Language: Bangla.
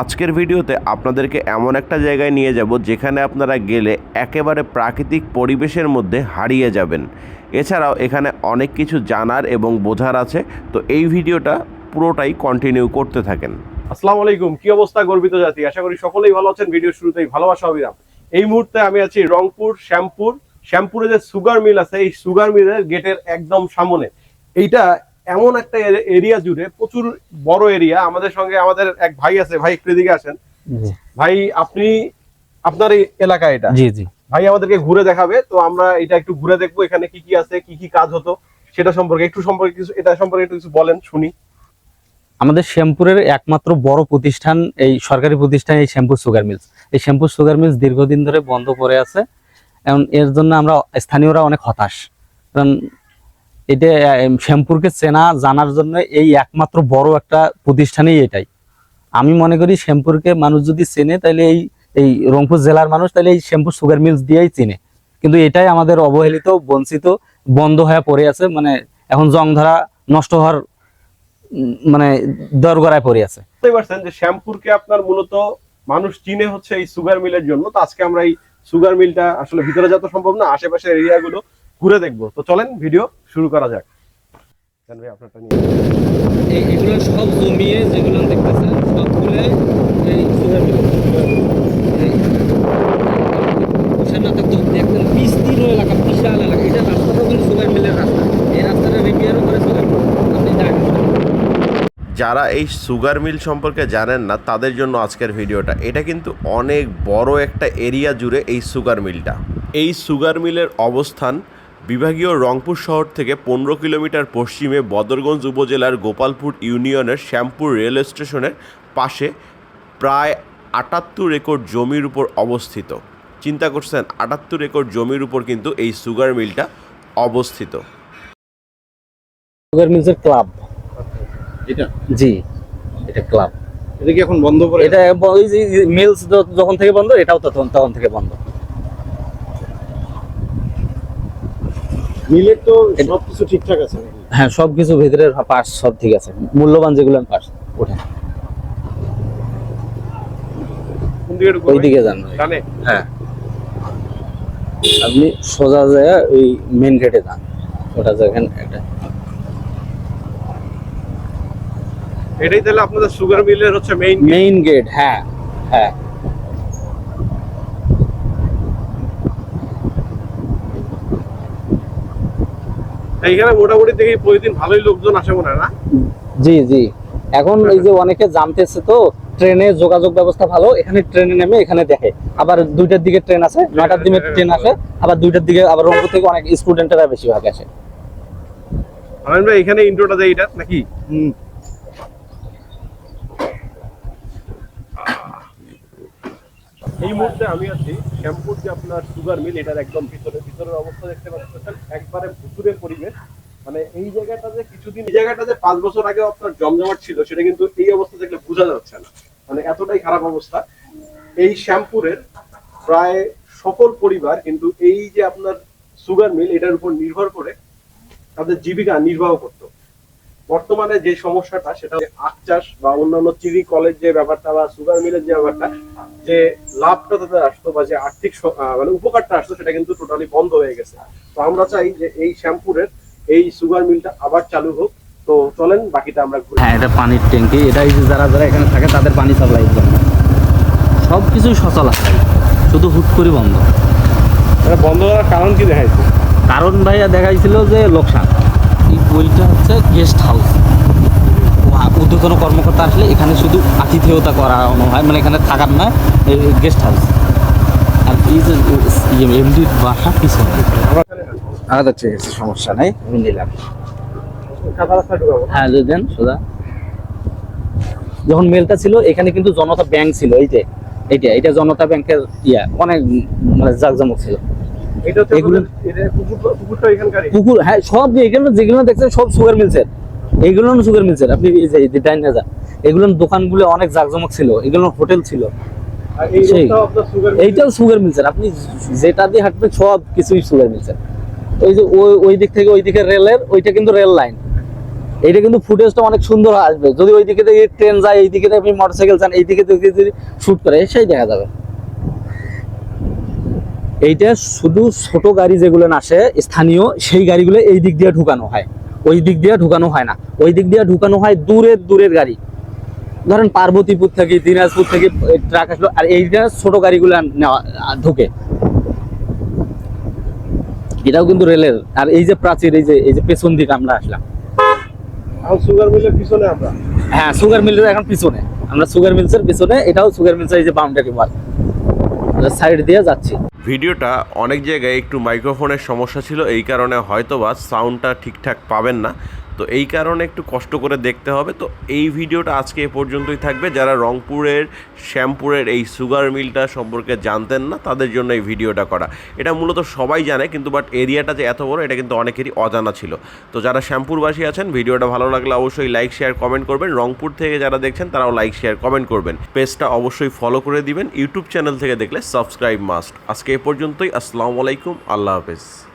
আজকের ভিডিওতে আপনাদেরকে এমন একটা জায়গায় নিয়ে যাব যেখানে আপনারা গেলে একেবারে প্রাকৃতিক পরিবেশের মধ্যে হারিয়ে যাবেন। এছাড়াও এখানে অনেক কিছু জানার এবং বোঝার আছে, তো এই ভিডিওটা পুরোটাই কন্টিনিউ করতে থাকেন। আসসালামু আলাইকুম, কি অবস্থা গর্বিত জাতি? আশা করি সকলেই ভালো আছেন ভিডিও শুরুতেই ভালোবাসা অভিরাম এই মুহূর্তে আমি আছি রংপুর, শ্যামপুর। শ্যামপুরে যে সুগার মিল আছে, এই সুগার মিলের গেটের একদম সামনে। এইটা এমন একটা এরিয়া জুড়ে প্রচুর বড় এরিয়া আমাদের সঙ্গে আমাদের এক ভাই আছে ভাই একটু এদিকে আসেন। ভাই আপনি আপনার এই এলাকা এটা? জি জি। ভাই আমাদেরকে ঘুরে দেখাবে তো আমরা এটা একটু ঘুরে দেখব এখানে কি কি আছে কি কি কাজ হতো সেটা সম্পর্কে একটু সম্পর্কে কিছু এটা সম্পর্কে একটু কিছু বলেন শুনি। আমাদের শ্যামপুরের একমাত্র বড় প্রতিষ্ঠান এই সরকারি প্রতিষ্ঠান এই শ্যাম্পুর সুগার মিলস এই শ্যাম্পুর সুগার মিলস দীর্ঘদিন ধরে বন্ধ পড়ে আছে এবং এর জন্য আমরা স্থানীয়রা অনেক হতাশ। কারণ এটা শ্যামপুরকে চেনা, জানার জন্য এই একমাত্র বড় একটা প্রতিষ্ঠানই এটাই। আমি মনে করি শ্যামপুরকে মানুষ যদি চেনে, তাহলে এই এই রংপুর জেলার মানুষ তাহলে এই শ্যামপুর সুগার মিলস দিয়েই চিনে। কিন্তু এটাই আমাদের অবহেলিত, বঞ্চিত, বন্ধ হয়ে পড়ে আছে মানে এখন জং ধরা নষ্ট হওয়ার মানে দরগড়ায় পড়ে আছে। বুঝতে পারছেন যে শ্যামপুরকে আপনার মূলত মানুষ চিনে হচ্ছে এই সুগার মিলের জন্য। তো আজকে আমরা এই সুগার মিলটা আসলে ভিতরে যত সম্ভব না, আশেপাশের এরিয়া গুলো ঘুরে দেখব। তো চলেন ভিডিও শুরু করা যাক। ভাই, আপনারটা নিয়ে। এগুলো সব জমিয়ে যেগুলো দেখতেছেন সবগুলো এই না থাকতো একদম বিস্তীর্ণ এলাকা বিশাল এলাকা। এটা রাস্তাটা কিন্তু সুগার মিলের রাস্তা। এই রাস্তাটা রিপেয়ারও করে সুগার মিল আপনি দেখেন যারা এই সুগার মিল সম্পর্কে জানেন না তাদের জন্য আজকের ভিডিওটা। এটা কিন্তু অনেক বড় একটা এরিয়া জুড়ে এই সুগার মিলটা এই সুগার মিলের অবস্থান বিভাগীয় রংপুর শহর থেকে পনেরো কিলোমিটার পশ্চিমে বদরগঞ্জ উপজেলার গোপালপুর ইউনিয়নের শ্যামপুর রেল স্টেশনের পাশে প্রায় আটাত্তর একর জমির উপর অবস্থিত। চিন্তা করছেন আটাত্তর একর জমির উপর কিন্তু এই সুগার মিলটা অবস্থিত। সুগার মিলসের ক্লাব। এটা? জি। এটা ক্লাব। এটা কি এখন বন্ধ করে এটা মিলস যখন থেকে বন্ধ এটাও তখন তখন থেকে বন্ধ। মিলের তো সবকিছু ঠিকঠাক আছে হ্যাঁ সবকিছু ভেতরের পাশ সব ঠিক আছে। মূল্যবান যেগুলো পাশ ওঠে। কোন ওই দিকে যান হ্যাঁ। আপনি সোজা যায় ওই মেন গেটে যান। ওটা দেখেন এটা এটাই তাহলে আপনাদের সুগার মিলের হচ্ছে মেইন মেইন গেট হ্যাঁ হ্যাঁ। এইখানে মোটামুটি দেখি প্রতিদিন ভালোই লোকজন আসে মনে হয় না? জি জি। এখন এই যে অনেকে জানতেছে তো ট্রেনে যোগাযোগ ব্যবস্থা ভালো এখানে ট্রেনে নেমে এখানে দেখে। আবার দুইটার দিকে ট্রেন আছে নয়টার দিকে ট্রেন আসে আবার দুইটার দিকে আবার রংপুর থেকে অনেক স্টুডেন্টরা বেশিরভাগ আসে। আমিন ভাই এখানে ইন্ট্রোটা দেয় এটা নাকি? এই মুহূর্তে আমি আছি শ্যামপুর যে আপনার সুগার মিল এটার একদম ভিতরে ভিতরের অবস্থা দেখতে পাচ্ছেন। একবারে ভুতুরের পরিবেশ। মানে এই জায়গাটা যে কিছুদিন এই জায়গাটা যে পাঁচ বছর আগে আপনার জমজমাট ছিল, সেটা কিন্তু এই অবস্থা দেখলে বোঝা যাচ্ছে না। মানে এতটাই খারাপ অবস্থা। এই শ্যামপুরের প্রায় সকল পরিবার কিন্তু এই যে আপনার সুগার মিল এটার উপর নির্ভর করে তাদের জীবিকা নির্বাহ করত বর্তমানে যে সমস্যাটা সেটা আখ চাষ বা অন্যান্য চিনি কলেজ যে ব্যাপারটা বা সুগার মিলের যে ব্যাপারটা যে লাভটা তাদের আসতো বা যে আর্থিক মানে উপকারটা আসতো সেটা কিন্তু টোটালি বন্ধ হয়ে গেছে। তো আমরা চাই যে এই শ্যাম্পুরের এই সুগার মিলটা আবার চালু হোক। তো চলেন বাকিটা আমরা ঘুরে হ্যাঁ এটা পানির ট্যাঙ্কি। এটা এই যে যারা যারা এখানে থাকে তাদের পানি সাপ্লাইয়ের জন্য সব কিছুই সচল আছে শুধু হুট করে বন্ধ। এটা বন্ধ করার কারণ কি দেখাইছে? কারণ ভাইয়া দেখাইছিল যে লোকসান। এই বইটা হচ্ছে গেস্ট হাউস ঊর্ধ্বতন কর্মকর্তা আসলে এখানে শুধু আতিথেয়তা করানো হয় মানে এখানে থাকার না গেস্ট হাউস আর এই যে এমডির বাসা পিছনে। ঠিক আছে সমস্যা নাই। আমি নিলাম। হ্যাঁ যদি দেন সোজা। যখন মেলটা ছিল এখানে কিন্তু জনতা ব্যাংক ছিল এই যে এইটা এটা জনতা ব্যাংকের ইয়া অনেক মানে জাকজমক ছিল। এগুলো- পুকুর হ্যাঁ সব যেগুলো দেখছেন সব সুগার এগুলো সুগার আপনি যান এগুলো দোকানগুলো অনেক জাকজমক ছিল। এগুলো হোটেল ছিল। এইটাও সুগার মিলসের আপনি যেটা দিয়ে হাঁটবেন সব কিছুই সুগার মিলসের ওই যে ওই ওই দিক থেকে ওই দিকে রেলের ওইটা কিন্তু রেল লাইন। এইটা কিন্তু ফুটেজটা অনেক সুন্দর আসবে। যদি ওই দিকে ট্রেন যায় এই দিকে আপনি মোটরসাইকেল যান এই দিকে যদি শুট করে সেই দেখা যাবে। এইটা শুধু ছোট গাড়ি যেগুলো আসে স্থানীয় সেই গাড়িগুলো এই দিক দিয়ে ঢুকানো হয়। ওই দিক দিয়ে ঢুকানো হয় না। ওই দিক দিয়ে ঢুকানো হয় দূরের দূরের গাড়ি। ধরেন পার্বতীপুর থেকে দিনাজপুর থেকে ট্রাক আসলো আর এইটা ছোট গাড়িগুলো নেওয়া ঢুকে। এটাও কিন্তু রেলের। আর এই যে প্রাচীর এই যে এই যে পেছন দিকে আমরা আসলাম। সুগার মিলের পিছনে আমরা। হ্যাঁ সুগার মিলের এখন পিছনে। আমরা সুগার মিলসের পিছনে এটাও সুগার মিলসের এই যে বাউন্ডারি ওয়াল। সাইড দিয়ে যাচ্ছি। ভিডিওটা অনেক জায়গায় একটু মাইক্রোফোনের সমস্যা ছিল এই কারণে হয়তোবা সাউন্ডটা ঠিকঠাক পাবেন না। তো এই কারণে একটু কষ্ট করে দেখতে হবে। তো এই ভিডিওটা আজকে এ পর্যন্তই থাকবে। যারা রংপুরের, শ্যামপুরের এই সুগার মিলটা সম্পর্কে জানতেন না, তাদের জন্য এই ভিডিওটা করা। এটা মূলত সবাই জানে, কিন্তু বাট এরিয়াটা যে এত বড়, এটা কিন্তু অনেকেরই অজানা ছিল। তো যারা শ্যামপুরবাসী আছেন, ভিডিওটা ভালো লাগলে অবশ্যই লাইক, শেয়ার, কমেন্ট করবেন। রংপুর থেকে যারা দেখছেন, তারাও লাইক, শেয়ার, কমেন্ট করবেন। পেজটা অবশ্যই ফলো করে দিবেন। ইউটিউব চ্যানেল থেকে দেখলে সাবস্ক্রাইব মাস্ট। আজকে এ পর্যন্তই। আসসালামু আলাইকুম। আল্লাহ হাফেজ।